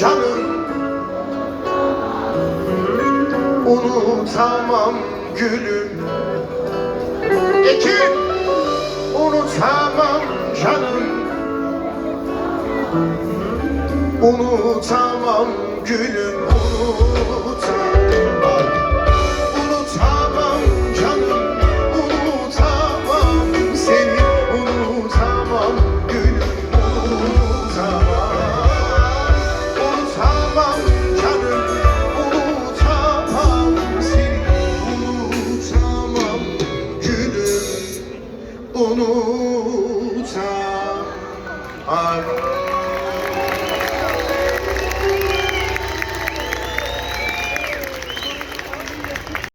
canım Unutamam gülüm Ekin Unutamam canım Unutamam gülüm Unutamam unutar